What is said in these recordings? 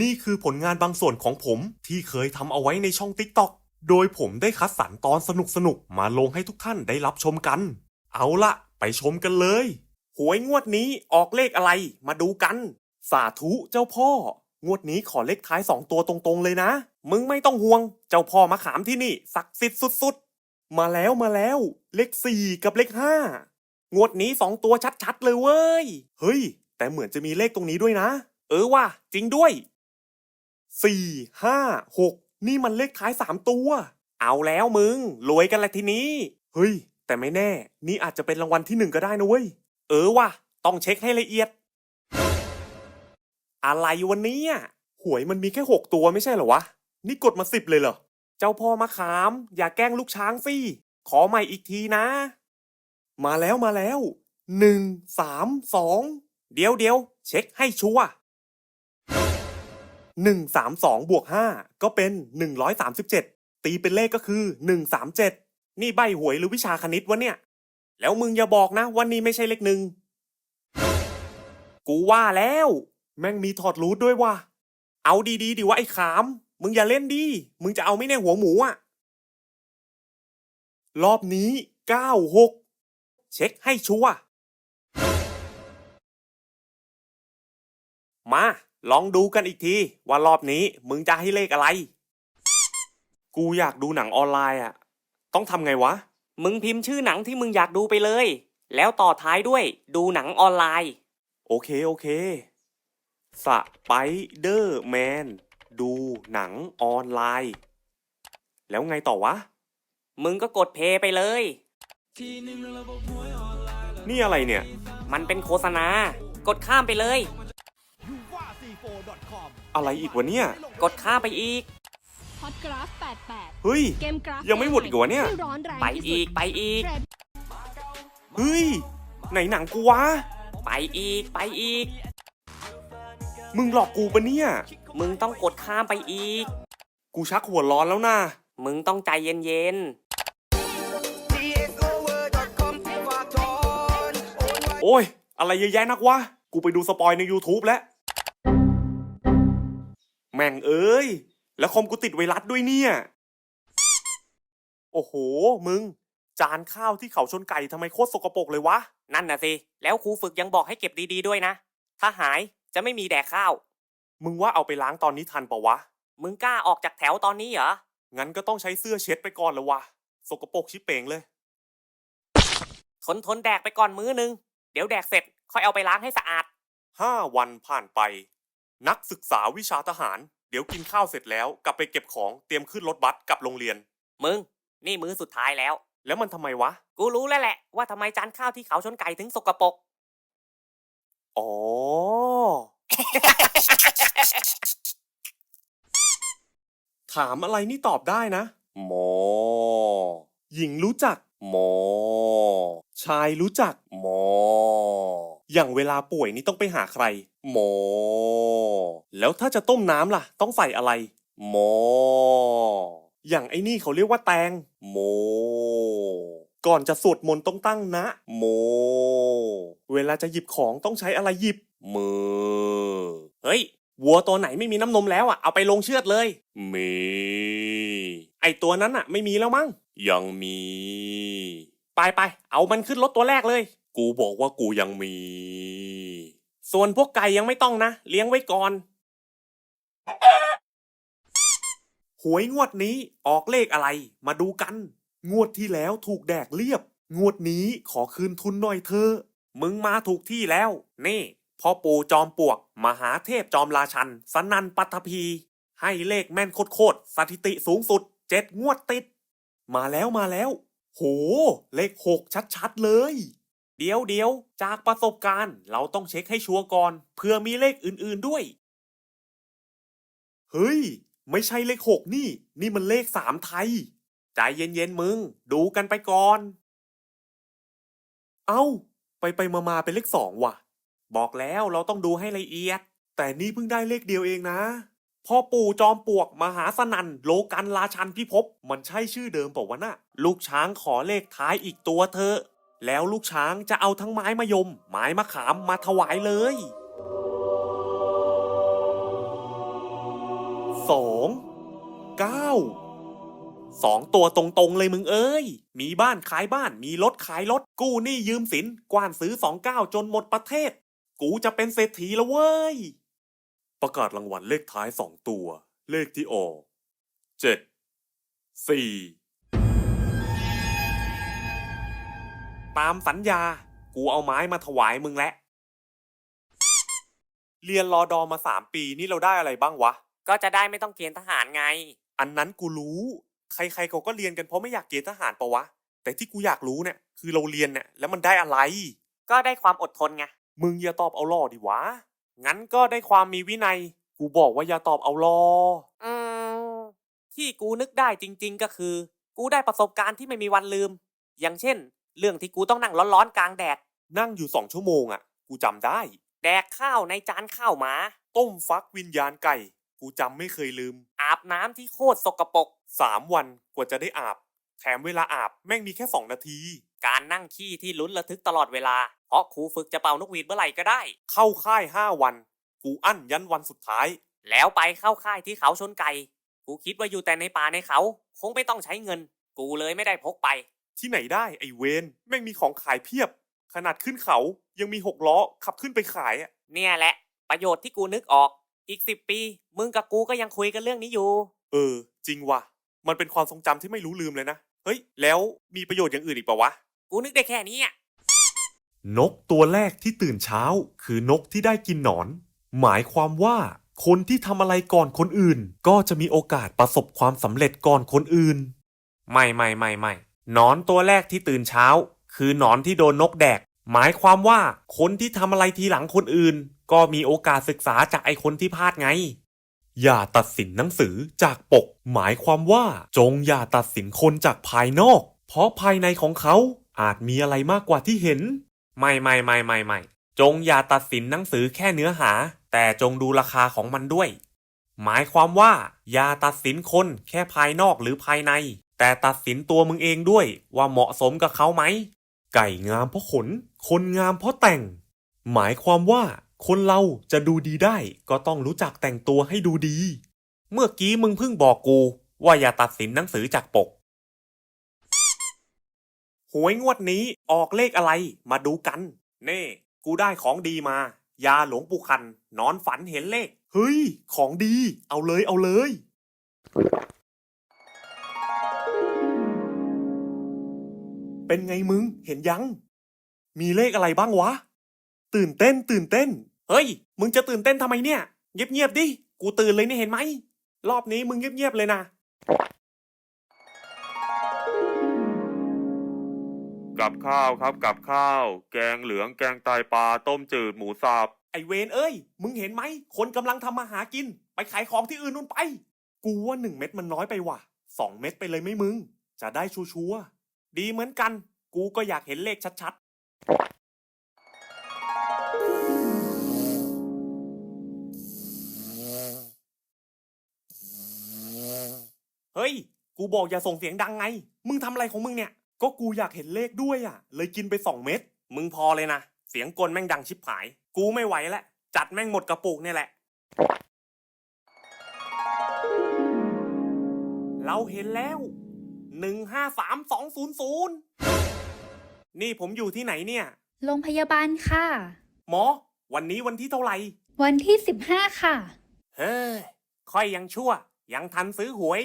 นี่คือผลงานบางส่วนของผมที่เคยทำเอาไว้ในช่อง TikTok โดยผมได้คัดสรรตอนสนุกๆมาลงให้ทุกท่านได้รับชมกัน เอาละไปชมกันเลย หวยงวดนี้ออกเลขอะไรมาดูกัน สาธุเจ้าพ่อ งวดนี้ขอเลขท้ายสองตัวตรงๆเลยนะ มึงไม่ต้องห่วง เจ้าพ่อมาขามที่นี่ศักดิ์สิทธิ์สุดๆ มาแล้วมาแล้ว เลขสี่กับเลขห้างวดนี้สองตัวชัดๆเลยเว้ย เฮ้ย แต่เหมือนจะมีเลขตรงนี้ด้วยนะ เออว่ะจริงด้วย สี่ห้าหกนี่มันเลขท้ายสามตัว เอาแล้วมึงรวยกันแหละทีนี้ เฮ้ย แต่ไม่แน่ นี่อาจจะเป็นรางวัลที่หนึ่งก็ได้นะเว้ย เออว่ะ ต้องเช็คให้ละเอียด อะไรวันนี้หวยมันมีแค่หกตัวไม่ใช่เหรอวะ นี่กดมาสิบเลยเหรอ เจ้าพ่อมาขาม อย่าแกล้งลูกช้างสิ ขอใหม่อีกทีนะ มาแล้วมาแล้วหนึ่งสามสองเดี๋ยวเดี๋ยวเช็คให้ชัวร์ หนึ่งสามสองบวกห้าก็เป็นหนึ่งร้อยสามสิบเจ็ดตีเป็นเลขก็คือหนึ่งสามเจ็ดนี่ใบหวยหรือวิชาคณิตวะเนี่ย แล้วมึงอย่าบอกนะวันนี้ไม่ใช่เลขหนึ่ง กูว่าแล้ว แม่งมีถอดรูทด้วยว่ะ เอาดีๆดิวะไอ้ขาม มึงอย่าเล่นดิ มึงจะเอาไม่แน่หัวหมูอะรอบนี้เก้าหกเช็คให้ชัวร์มา ลองดูกันอีกที ว่ารอบนี้มึงจะให้เลขอะไร กูอยากดูหนังออนไลน์อะ ต้องทำไงวะ มึงพิมพ์ชื่อหนังที่มึงอยากดูไปเลย แล้วต่อท้ายด้วยดูหนังออนไลน์ โอเค โอเค สไปเดอร์แมน ดูหนังออนไลน์ แล้วไงต่อวะ มึงก็กดเพย์ไปเลย นี่อะไรเนี่ย มันเป็นโฆษณา กดข้ามไปเลย อะไรอีกวะเนี่ย กดข้ามไปอีก ฮอตกราฟ88 เฮ้ย เกมกราฟยังไม่หมดอีกเหรอเนี่ย ที่ร้อนแรงไปที่สุดอีกไปอีก เทรดเฮ้ย ไหนหนังกูวะ ไปอีกไปอีก มึงหลอกกูปะเนี่ย มึงต้องกดข้ามไปอีก กูชักหัวร้อนแล้วนะ มึงต้องใจเย็นโอ้ย อะไรเยอะแยะนักวะ กูไปดูสปอยใน YouTube แล้ว แม่งเอ้ย แล้วคอมกูติดไวรัสด้วยเนี่ย โอ้โห มึง จานข้าวที่เขาชนไก่ทำไมโคตรสกปรกเลยวะๆนั่นน่ะสิ แล้วครูฝึกยังบอกให้เก็บดีๆด้วยนะ ถ้าหายจะไม่มีแดกข้าว มึงว่าเอาไปล้างตอนนี้ทันปะวะ มึงกล้าออกจากแถวตอนนี้เหรอ งั้นก็ต้องใช้เสื้อเช็ดไปก่อนแล้ววะ สกปรกชิบเป่งเลย ทนทนแดกไปก่อนมื้อนึง เดี๋ยวแดกเสร็จค่อยเอาไปล้างให้สะอาด ห้าวันผ่านไป นักศึกษาวิชาทหาร เดี๋ยวกินข้าวเสร็จแล้วกลับไปเก็บของเตรียมขึ้นรถบัสกลับโรงเรียน มึง นี่มื้อสุดท้ายแล้ว แล้วมันทำไมวะ กูรู้แล้วแหละว่าทำไมจานข้าวที่เขาชนไก่ถึงสกปรก อ๋อ ถามอะไรนี่ตอบได้นะ หมอ หญิงรู้จัก หมอ ชายรู้จัก หมอ อย่างเวลาป่วยนี่ต้องไปหาใคร หมอ แล้วถ้าจะต้มน้ำล่ะ ต้องใส่อะไร หมอ อย่างไอ้นี่เขาเรียกว่าแตง โม ก่อนจะสวดมนต์ต้องตั้งนะ โม เวลาจะหยิบของต้องใช้อะไรหยิบ มือ เฮ้ย วัวตัวไหนไม่มีน้ำนมแล้วอะ เอาไปลงเชือดเลย มี ไอตัวนั้นอะ ไม่มีแล้วมั้ง ยังมี ไปไป เอามันขึ้นรถตัวแรกเลย กูบอกว่ากูยังมี ส่วนพวกไก่ยังไม่ต้องนะ เลี้ยงไว้ก่อน หวยงวดนี้ออกเลขอะไร มาดูกัน งวดที่แล้วถูกแดกเรียบ งวดนี้ขอคืนทุนหน่อยเธอ มึงมาถูกที่แล้ว นี่พ่อปู่จอมปวก มหาเทพจอมราชัน สนันปัทภี ให้เลขแม่นโคตรสถิติสูงสุดเจ็ดงวดติด มาแล้วมาแล้ว โห เลขหกชัดๆเลย เดี๋ยวเดี๋ยวจากประสบการณ์ เราต้องเช็คให้ชัวร์ก่อนเพื่อมีเลขอื่นๆด้วย เฮ้ย ไม่ใช่เลขหกนี่ นี่มันเลขสามไทย ใจเย็นๆมึง ดูกันไปก่อน เอ้า ไปไปมามาเป็นเลขสองว่ะ บอกแล้วเราต้องดูให้ละเอียด แต่นี่เพิ่งได้เลขเดียวเองนะพ่อปู่จอมปลวกมหาสนันโลกันราชันพิภพมันใช่ชื่อเดิมเปล่าวะน่ะลูกช้างขอเลขท้ายอีกตัวเธอะ แล้วลูกช้างจะเอาทั้งไม้มะยม ไม้มะขามมาถวายเลยสองเก้าสองตัวตรงๆเลยมึงเอ้ย มีบ้านขายบ้านมีรถขายรถกู้หนี้ยืมสิน กว้านซื้อสองเก้าจนหมดประเทศ กูจะเป็นเศรษฐีแล้วเว้ย ประกาศรางวัลเลขท้ายสองตัว เลขที่ออกเจ็ดสี่ ตามสัญญา กูเอาไม้มาถวายมึงแล้วเรียนรอดอมาสามปีนี่เราได้อะไรบ้างวะ ก็จะได้ไม่ต้องเกณฑ์ทหารไง อันนั้นกูรู้ ใครๆเขาก็เรียนกันเพราะไม่อยากเกณฑ์ทหารปะวะ แต่ที่กูอยากรู้เนี่ยคือเราเรียนเนี่ยแล้วมันได้อะไร ก็ได้ความอดทนไง มึงอย่าตอบเอาล่อดิวะ งั้นก็ได้ความมีวินัย กูบอกว่าอย่าตอบเอาล่ออืมที่กูนึกได้จริง ๆ ก็คือ กูได้ประสบการณ์ที่ไม่มีวันลืม อย่างเช่น เรื่องที่กูต้องนั่งร้อนๆกลางแดด นั่งอยู่สองชั่วโมงอะ กูจำได้ แดกข้าวในจานข้าวหมา ต้มฟักวิญญาณไก่ กูจำไม่เคยลืมอาบน้ำที่โคตรสกปรก สามวันกว่าจะได้อาบ แถมเวลาอาบแม่งมีแค่สองนาที การนั่งขี้ที่ลุ้นระทึกตลอดเวลา เพราะครูฝึกจะเป่านกหวีดเมื่อไหร่ก็ได้ เข้าค่ายห้าวัน กูอั้นยันวันสุดท้าย แล้วไปเข้าค่ายที่เขาชนไก่ กูคิดว่าอยู่แต่ในป่าในเขา คงไม่ต้องใช้เงิน กูเลยไม่ได้พกไป ที่ไหนได้ไอเวนแม่งมีของขายเพียบ ขนาดขึ้นเขายังมีหกล้อขับขึ้นไปขายอะเนี่ยแหละ ประโยชน์ที่กูนึกออกอีกสิบปี มึงกับกูก็ยังคุยกันเรื่องนี้อยู่ เออ จริงว่ะ มันเป็นความทรงจำที่ไม่รู้ลืมเลยนะ เฮ้ย แล้วมีประโยชน์อย่างอื่นอีกปะวะ กูนึกได้แค่นี้อะนกตัวแรกที่ตื่นเช้า คือนกที่ได้กินหนอน หมายความว่าคนที่ทำอะไรก่อนคนอื่น ก็จะมีโอกาสประสบความสำเร็จก่อนคนอื่น ไม่ไม่ไม่ไม่ห นอนตัวแรกที่ตื่นเช้า คือหนอนที่โดนนกแดก หมายความว่าคนที่ทำอะไรทีหลังคนอื่น ก็มีโอกาสศึกษาจากไอคนที่พลาดไง อย่าตัดสินหนังสือจากปก หมายความว่าจงอย่าตัดสินคนจากภายนอก เพราะภายในของเขาอาจมีอะไรมากกว่าที่เห็น ไม่ไม่ไม่ไม่ไม่จงอย่าตัดสินหนังสือแค่เนื้อหา แต่จงดูราคาของมันด้วย หมายความว่า อย่าตัดสินคนแค่ภายนอกหรือภายใน แต่ตัดสินตัวมึงเองด้วยว่าเหมาะสมกับเขาไหม ไก่งามเพราะขน คนงามเพราะแต่ง หมายความว่าคนเราจะดูดีได้ก็ต้องรู้จักแต่งตัวให้ดูดี เมื่อกี้มึงเพิ่งบอกกู ว่าอย่าตัดสินหนังสือจากปก หวยงวดนี้ออกเลขอะไรมาดูกัน เน่ กูได้ของดีมา ยาหลวงปู่คัน นอนฝันเห็นเลข เฮ้ย ของดี เอาเลยเอาเลย เป็นไงมึง เห็นยัง มีเลขอะไรบ้างวะ ตื่นเต้น ตื่นเต้น เฮ้ย มึงจะตื่นเต้นทำไมเนี่ย เงียบๆดิ กูตื่นเลยเนี่ยเห็นไหม รอบนี้มึงเงียบๆเลยนะ กับข้าวครับกับข้าว แกงเหลืองแกงไตปลาต้มจืดหมูสับไอเวนเอ้ย มึงเห็นไหม คนกำลังทำมาหากิน ไปขายของที่อื่นนู่นไป กูว่าหนึ่งเม็ดมันน้อยไปว่ะสองเม็ดไปเลยไหมมึง จะได้ชัวร์ๆ ดีเหมือนกัน กูก็อยากเห็นเลขชัดๆ เฮ้ย กูบอกอย่าส่งเสียงดังไง มึงทำอะไรของมึงเนี่ย ก็กูอยากเห็นเลขด้วยอะ เลยกินไปสองเม็ด มึงพอเลยนะ เสียงกลแม่งดังชิบหาย กูไม่ไหวแล้ว จัดแม่งหมดกระปุกเนี่ยแหละ เราเห็นแล้ว หนึ่งห้าสามสองศูนย์ศูนย์นี่ผมอยู่ที่ไหนเนี่ย โรงพยาบาลค่ะ หมอ วันนี้วันที่เท่าไหร่ วันที่ 15 ค่ะ เฮ้ย ค่อยยังชั่ว ยังทันซื้อหวย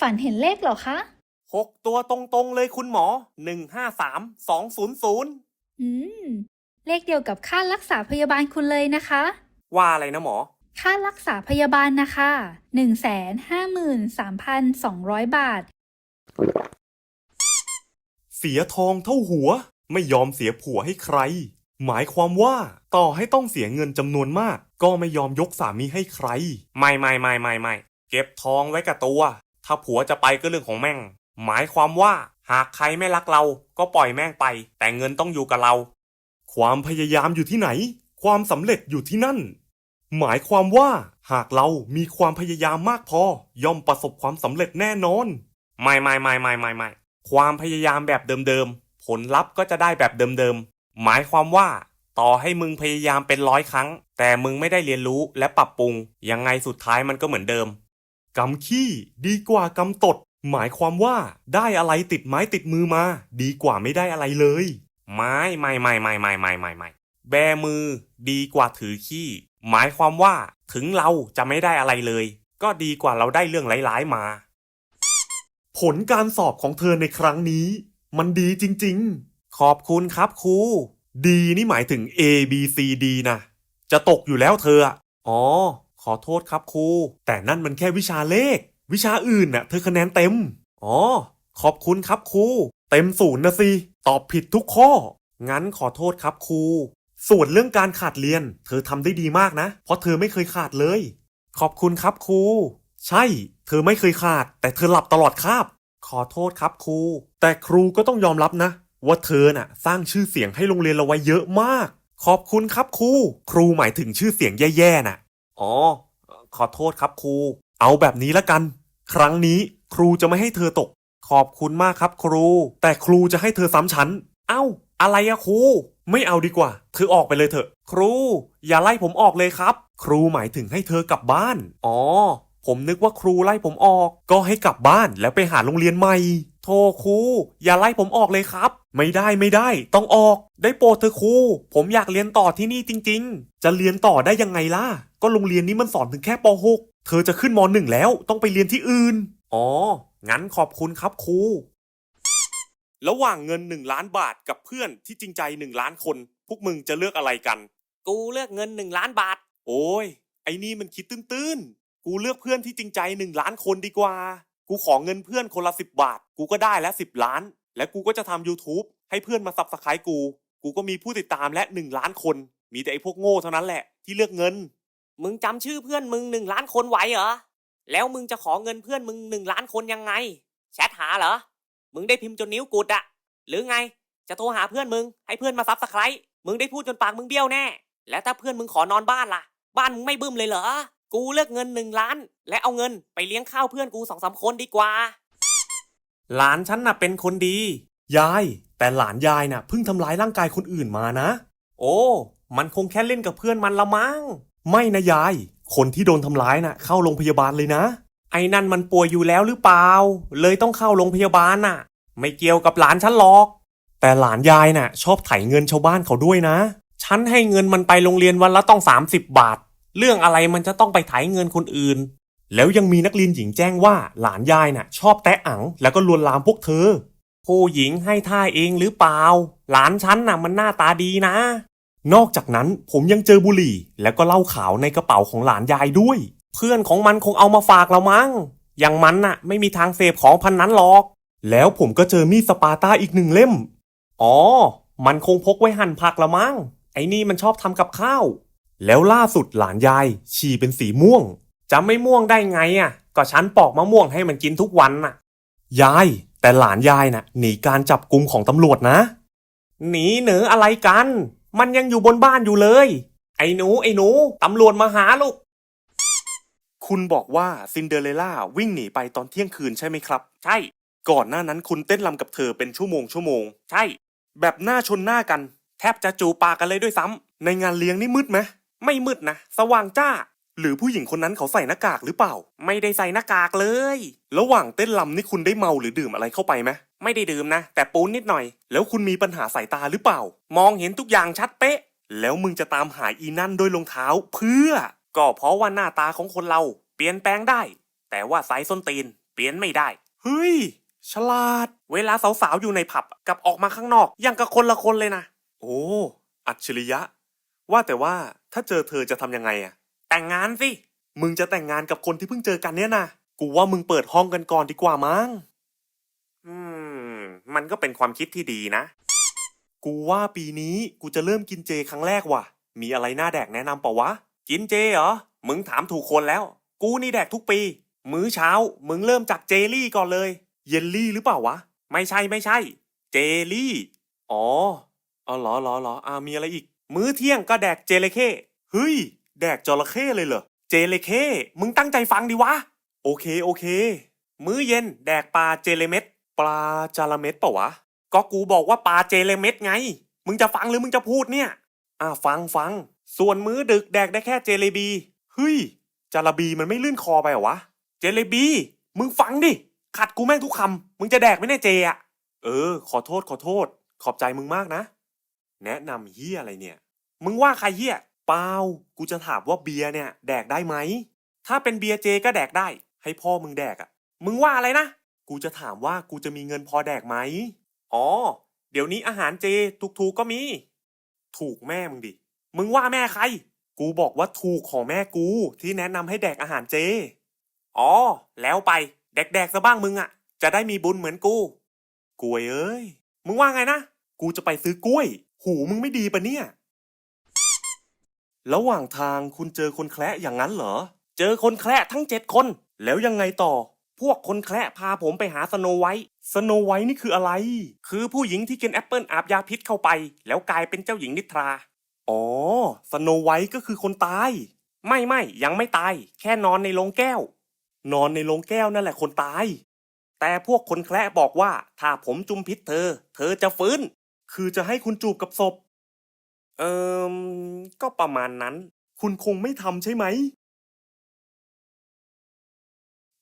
ฝันเห็นเลขเหรอคะหกตัวตรงๆเลยคุณหมอหนึ่งห้าสามสองศูนย์ศูนย์อืม เลขเดียวกับค่ารักษาพยาบาลคุณเลยนะคะ ว่าอะไรนะหมอ ค่ารักษาพยาบาลนะคะ 153,200 บาท เสียทองเท่าหัว ไม่ยอมเสียผัวให้ใคร หมายความว่าต่อให้ต้องเสียเงินจำนวนมาก ก็ไม่ยอมยกสามีให้ใคร ไม่ไม่ไม่ไม่ไม่เก็บทองไว้กับตัว ถ้าผัวจะไปก็เรื่องของแม่ง หมายความว่าหากใครไม่รักเราก็ปล่อยแม่งไป แต่เงินต้องอยู่กับเรา ความพยายามอยู่ที่ไหน ความสำเร็จอยู่ที่นั่น หมายความว่าหากเรามีความพยายามมากพอ ย่อมประสบความสำเร็จแน่นอน ไม่ไม่ไม่ไม่ไม่ไม่ความพยายามแบบเดิมๆ ผลลัพธ์ก็จะได้แบบเดิมๆ หมายความว่า ต่อให้มึงพยายามเป็นร้อยครั้ง แต่มึงไม่ได้เรียนรู้และปรับปรุง ยังไงสุดท้ายมันก็เหมือนเดิมกำขี้ดีกว่ากำตด หมายความว่าได้อะไรติดไม้ติดมือมา ดีกว่าไม่ได้อะไรเลย ไม้ไม่ไม่ไม่ไม่ไม่ไม่ไม่แบมือ ดีกว่าถือขี้ หมายความว่าถึงเราจะไม่ได้อะไรเลย ก็ดีกว่าเราได้เรื่องหลายๆมา ผลการสอบของเธอในครั้งนี้ มันดีจริงๆ ขอบคุณครับครู ดีนี่หมายถึง A B C D นะ จะตกอยู่แล้วเธออะอ๋อ ขอโทษครับครู แต่นั่นมันแค่วิชาเลข วิชาอื่นน่ะ เธอคะแนนเต็ม อ๋อ ขอบคุณครับครู เต็มศูนย์นะสิ ตอบผิดทุกข้อ งั้นขอโทษครับครู ส่วนเรื่องการขาดเรียน เธอทำได้ดีมากนะ เพราะเธอไม่เคยขาดเลย ขอบคุณครับครู ใช่ เธอไม่เคยขาด แต่เธอหลับตลอดคาบ ขอโทษครับครู แต่ครูก็ต้องยอมรับนะ ว่าเธอน่ะ สร้างชื่อเสียงให้โรงเรียนเราไว้เยอะมาก ขอบคุณครับครู ครูหมายถึงชื่อเสียงแย่ๆน่ะ อ๋อ ขอโทษครับครู เอาแบบนี้ละกัน ครั้งนี้ครูจะไม่ให้เธอตก ขอบคุณมากครับครู แต่ครูจะให้เธอซ้ำชั้น เอ้า อะไรอะครู ไม่เอาดีกว่า เธอออกไปเลยเถอะ ครู อย่าไล่ผมออกเลยครับ ครูหมายถึงให้เธอกลับบ้าน อ๋อ ผมนึกว่าครูไล่ผมออก ก็ให้กลับบ้านแล้วไปหาโรงเรียนใหม่ โทครูอย่าไล่ผมออกเลยครับ ไม่ได้ไม่ได้ ต้องออก ได้โปรดเธอะครู ผมอยากเรียนต่อที่นี่จริง ๆ จะเรียนต่อได้ยังไงล่ะ ก็โรงเรียนนี้มันสอนถึงแค่ป .6 เธอจะขึ้นม .1 แล้วต้องไปเรียนที่อื่น อ๋อ งั้นขอบคุณครับครู ระหว่างเงินหนึ่งล้านบาทกับเพื่อนที่จริงใจหนึ่งล้านคน พวกมึงจะเลือกอะไรกัน กูเลือกเงินหนึ่งล้านบาท โอ้ยไอ้นี่มันคิดตื้นๆ กูเลือกเพื่อนที่จริงใจหนึ่งล้านคนดีกว่า กูขอเงินเพื่อนคนละสิบบาท กูก็ได้แล้วสิบล้าน และกูก็จะทำ YouTube ให้เพื่อนมาสับสไคร์กู กูก็มีผู้ติดตามและหนึ่งล้านคน มีแต่ไอ้พวกโง่เท่านั้นแหละที่เลือกเงิน มึงจำชื่อเพื่อนมึงหนึ่งล้านคนไหวเหรอ แล้วมึงจะขอเงินเพื่อนมึงหนึ่งล้านคนยังไง แชทหาเหรอ มึงได้พิมพ์จนนิ้วกุดอะหรือไง จะโทรหาเพื่อนมึงให้เพื่อนมาซับสไครต์มึงได้พูดจนปากมึงเบี้ยวแน่ แล้วถ้าเพื่อนมึงขอนอนบ้านล่ะ บ้านมึงไม่บึ้มเลยเหรอ กูเลือกเงินหนึ่งล้าน และเอาเงินไปเลี้ยงข้าวเพื่อนกูสองสามคนดีกว่า หลานฉันน่ะเป็นคนดี ยาย แต่หลานยายน่ะเพิ่งทำร้ายร่างกายคนอื่นมานะ โอ้ มันคงแค่เล่นกับเพื่อนมันละมั้ง ไม่นะยาย คนที่โดนทำร้ายน่ะ เข้าโรงพยาบาลเลยนะ ไอ้นั่นมันป่วยอยู่แล้วหรือเปล่า เลยต้องเข้าโรงพยาบาลน่ะ ไม่เกี่ยวกับหลานฉันหรอก แต่หลานยายน่ะ ชอบไถเงินชาวบ้านเขาด้วยนะ ฉันให้เงินมันไปโรงเรียนวันละต้อง 30 บาท เรื่องอะไรมันจะต้องไปไถเงินคนอื่น แล้วยังมีนักเรียนหญิงแจ้งว่าหลานยายน่ะ ชอบแตะอังแล้วก็ลวนลามพวกเธอ ผู้หญิงให้ท่าเองหรือเปล่า หลานฉันน่ะมันหน้าตาดีนะ นอกจากนั้นผมยังเจอบุหรี่ แล้วก็เหล้าขาวในกระเป๋าของหลานยายด้วย เพื่อนของมันคงเอามาฝากเรามั้ง อย่างมันน่ะ ไม่มีทางเสพของพันนั้นหรอก แล้วผมก็เจอมีดสปาร์ตาอีกหนึ่งเล่ม อ๋อ มันคงพกไว้หั่นผักละมั้ง ไอ้นี่มันชอบทำกับข้าว แล้วล่าสุดหลานยายฉี่เป็นสีม่วงจะไม่ม่วงได้ไงอะ ก็ฉันปอกมะม่วงให้มันกินทุกวันน่ะ ยาย แต่หลานยายน่ะ หนีการจับกุมของตำรวจนะ หนีเหนืออะไรกัน มันยังอยู่บนบ้านอยู่เลย ไอ้หนูไอ้หนูตำรวจมาหาลูก คุณบอกว่าซินเดอเรลล่าวิ่งหนีไปตอนเที่ยงคืนใช่ไหมครับ ใช่ ก่อนหน้านั้นคุณเต้นรำกับเธอเป็นชั่วโมงชั่วโมง ใช่ แบบหน้าชนหน้ากัน แทบจะจูบปากกันเลยด้วยซ้ำในงานเลี้ยงนี่มืดไหม ไม่มืดนะ สว่างจ้า หรือผู้หญิงคนนั้นเขาใส่หน้ากากหรือเปล่า ไม่ได้ใส่หน้ากากเลย ระหว่างเต้นรำนี่คุณได้เมาหรือดื่มอะไรเข้าไปไหมไม่ได้ดื่มนะ แต่ปูนนิดหน่อย แล้วคุณมีปัญหาสายตาหรือเปล่า มองเห็นทุกอย่างชัดเป๊ะ แล้วมึงจะตามหาอีนั่นด้วยรองเท้าเพื่อ ก็เพราะว่าหน้าตาของคนเรา เปลี่ยนแปลงได้ แต่ว่าสายส้นตีน เปลี่ยนไม่ได้ เฮ้ย ฉลาด เวลาสาวๆอยู่ในผับกับออกมาข้างนอกยังกับคนละคนเลยนะ โอ้ อัจฉริยะ ว่าแต่ว่า ถ้าเจอเธอจะทำยังไงอะแต่งงานสิ มึงจะแต่งงานกับคนที่เพิ่งเจอกันเนี่ยนะกูว่ามึงเปิดห้องกันก่อนดีกว่ามั้ง อืม มันก็เป็นความคิดที่ดีนะ กูว่าปีนี้กูจะเริ่มกินเจครั้งแรกว่ะ มีอะไรน่าแดกแนะนำเปล่าวะ กินเจเหรอ มึงถามถูกคนแล้ว กูนี่แดกทุกปี มื้อเช้า มึงเริ่มจากเจลลี่ก่อนเลย เยลลี่หรือเปล่าวะ ไม่ใช่ไม่ใช่ เจลลี่ อ๋อ อ๋อเหรอเหรอเหรออ่ามีอะไรอีก มื้อเที่ยงก็แดกเจเลเข้เฮ้ย แดกจระเข้เลยเหรอ เจเลเข้มึงตั้งใจฟังดิวะ โอเคโอเค มื้อเย็นแดกปลาเจเลเม็ด ปลาจาระเม็ดเปล่าวะ ก็กูบอกว่าปลาเจเลเม็ดไง มึงจะฟังหรือมึงจะพูดเนี่ย อ่าฟังฟัง ส่วนมื้อดึกแดกได้แค่เจเลบี เฮ้ย จาระบีมันไม่ลื่นคอไปเหรอวะ เจเลบี มึงฟังดิ ขัดกูแม่งทุกคำ มึงจะแดกไหมเนี่ยเจอะเออ ขอโทษขอโทษ ขอบใจมึงมากนะ แนะนำเฮียอะไรเนี่ย มึงว่าใครเฮียเปล่ากูจะถามว่าเบียร์เนี่ย แดกได้ไหม ถ้าเป็นเบียร์เจก็แดกได้ ให้พ่อมึงแดกอะมึงว่าอะไรนะ กูจะถามว่ากูจะมีเงินพอแดกไหม อ๋อ เดี๋ยวนี้อาหารเจถูกๆก็มี ถูกแม่มึงดิ มึงว่าแม่ใคร กูบอกว่าถูกของแม่กูที่แนะนำให้แดกอาหารเจ อ๋อ แล้วไป แดกๆซะบ้างมึงอะ จะได้มีบุญเหมือนกูกล้วยเอ้ย มึงว่าไงนะ กูจะไปซื้อกล้วย หูมึงไม่ดีปะเนี่ย ระหว่างทางคุณเจอคนแคระอย่างนั้นเหรอ เจอคนแคระทั้งเจ็ดคน แล้วยังไงต่อ พวกคนแคระพาผมไปหาสโนไวท์สโนไวท์นี่คืออะไร คือผู้หญิงที่กินแอปเปิลอาบยาพิษเข้าไป แล้วกลายเป็นเจ้าหญิงนิทรา อ๋อ สโนไวท์ก็คือคนตาย ไม่ไม่ยังไม่ตาย แค่นอนในโรงแก้ว นอนในโรงแก้วนั่นแหละคนตาย แต่พวกคนแคระบอกว่า ถ้าผมจุมพิษเธอ เธอจะฟื้น คือจะให้คุณจูบกับศพ เอิมก็ประมาณนั้น คุณคงไม่ทำใช่ไหม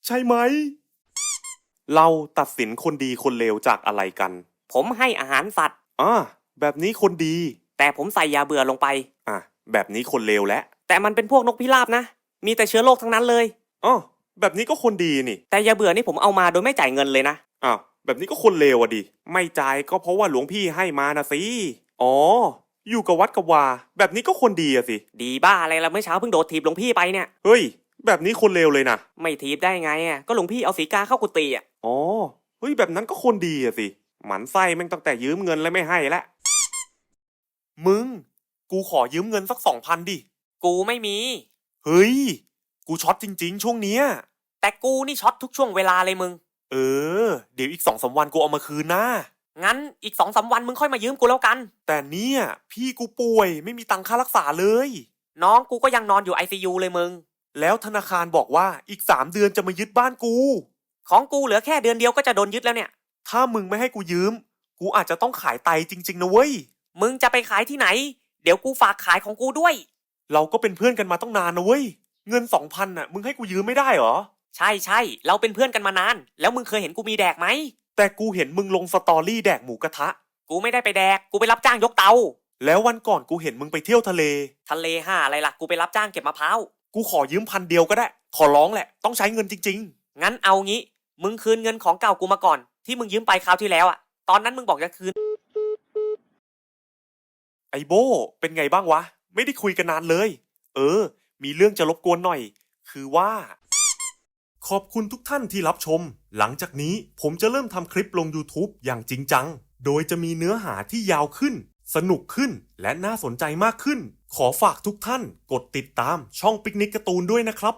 ใช่ไหม เราตัดสินคนดีคนเลวจากอะไรกัน ผมให้อาหารสัตว์ อ่าแบบนี้คนดี แต่ผมใส่ยาเบื่อลงไป อะ แบบนี้คนเลวแล้วแต่มันเป็นพวกนกพิราบนะ มีแต่เชื้อโรคทั้งนั้นเลย อ๋อแบบนี้ก็คนดีนี่ แต่ยาเบื่อนี่ผมเอามาโดยไม่จ่ายเงินเลยนะ อ้าว แบบนี้ก็คนเลวอะดิ ไม่จ่ายก็เพราะว่าหลวงพี่ให้มานะสิ อ๋อ อยู่กับวัดกับวา แบบนี้ก็คนดีอะสิ ดีบ้าอะไรละเมื่อเช้าเพิ่งโดดถีบหลวงพี่ไปเนี่ย เฮ้ย แบบนี้คนเลวเลยนะ ไม่ถีบได้ไงอะ ก็หลวงพี่เอาสีกาเข้ากุฏิอะ อ๋อ เฮ้ยแบบนั้นก็คนดีอะสิ หมันไส้แม่งตั้งแต่ยืมเงินแล้วไม่ให้ละมึง กูขอยืมเงินสักสองพันดิ กูไม่มี เฮ้ย กูช็อตจริง ๆ ช่วงเนี้ย แต่กูนี่ช็อตทุกช่วงเวลาเลยมึง เออ เดี๋ยวอีกสองสามวันกูเอามาคืนนะงั้นอีกสองสามวันมึงค่อยมายืมกูแล้วกัน แต่เนี่ย พี่กูป่วยไม่มีตังค่ารักษาเลย น้องกูก็ยังนอนอยู่ไอซียูเลยมึง แล้วธนาคารบอกว่าอีกสามเดือนจะมายึดบ้านกู ของกูเหลือแค่เดือนเดียวก็จะโดนยึดแล้วเนี่ย ถ้ามึงไม่ให้กูยืม กูอาจจะต้องขายไตจริง ๆ นะเว้ย มึงจะไปขายที่ไหน เดี๋ยวกูฝากขายของกูด้วย เราก็เป็นเพื่อนกันมาต้องนานนะเว้ย เงินสองพันน่ะ มึงให้กูยืมไม่ได้เหรอ ใช่ใช่ เราเป็นเพื่อนกันมานาน แล้วมึงเคยเห็นกูมีแดกไหม แต่กูเห็นมึงลงสตอรี่แดกหมูกระทะ กูไม่ได้ไปแดก กูไปรับจ้างยกเตา แล้ววันก่อนกูเห็นมึงไปเที่ยวทะเล ทะเลห้าอะไรล่ะ กูไปรับจ้างเก็บมะพร้าว กูขอยืมพันเดียวก็ได้ ขอร้องแหละ ต้องใช้เงินจริงงั้นเอางี้ มึงคืนเงินของเก่ากูมาก่อน ที่มึงยืมไปคราวที่แล้วอะตอนนั้นมึงบอกจะคืนๆไอโบ เป็นไงบ้างวะ ไม่ได้คุยกันนานเลย เออ มีเรื่องจะรบกวนหน่อย คือว่า ขอบคุณทุกท่านที่รับชม หลังจากนี้ผมจะเริ่มทำคลิปลง YouTube อย่างจริงจัง โดยจะมีเนื้อหาที่ยาวขึ้น สนุกขึ้น และน่าสนใจมากขึ้น ขอฝากทุกท่าน กดติดตามช่องปิกนิกการ์ตูนด้วยนะครับ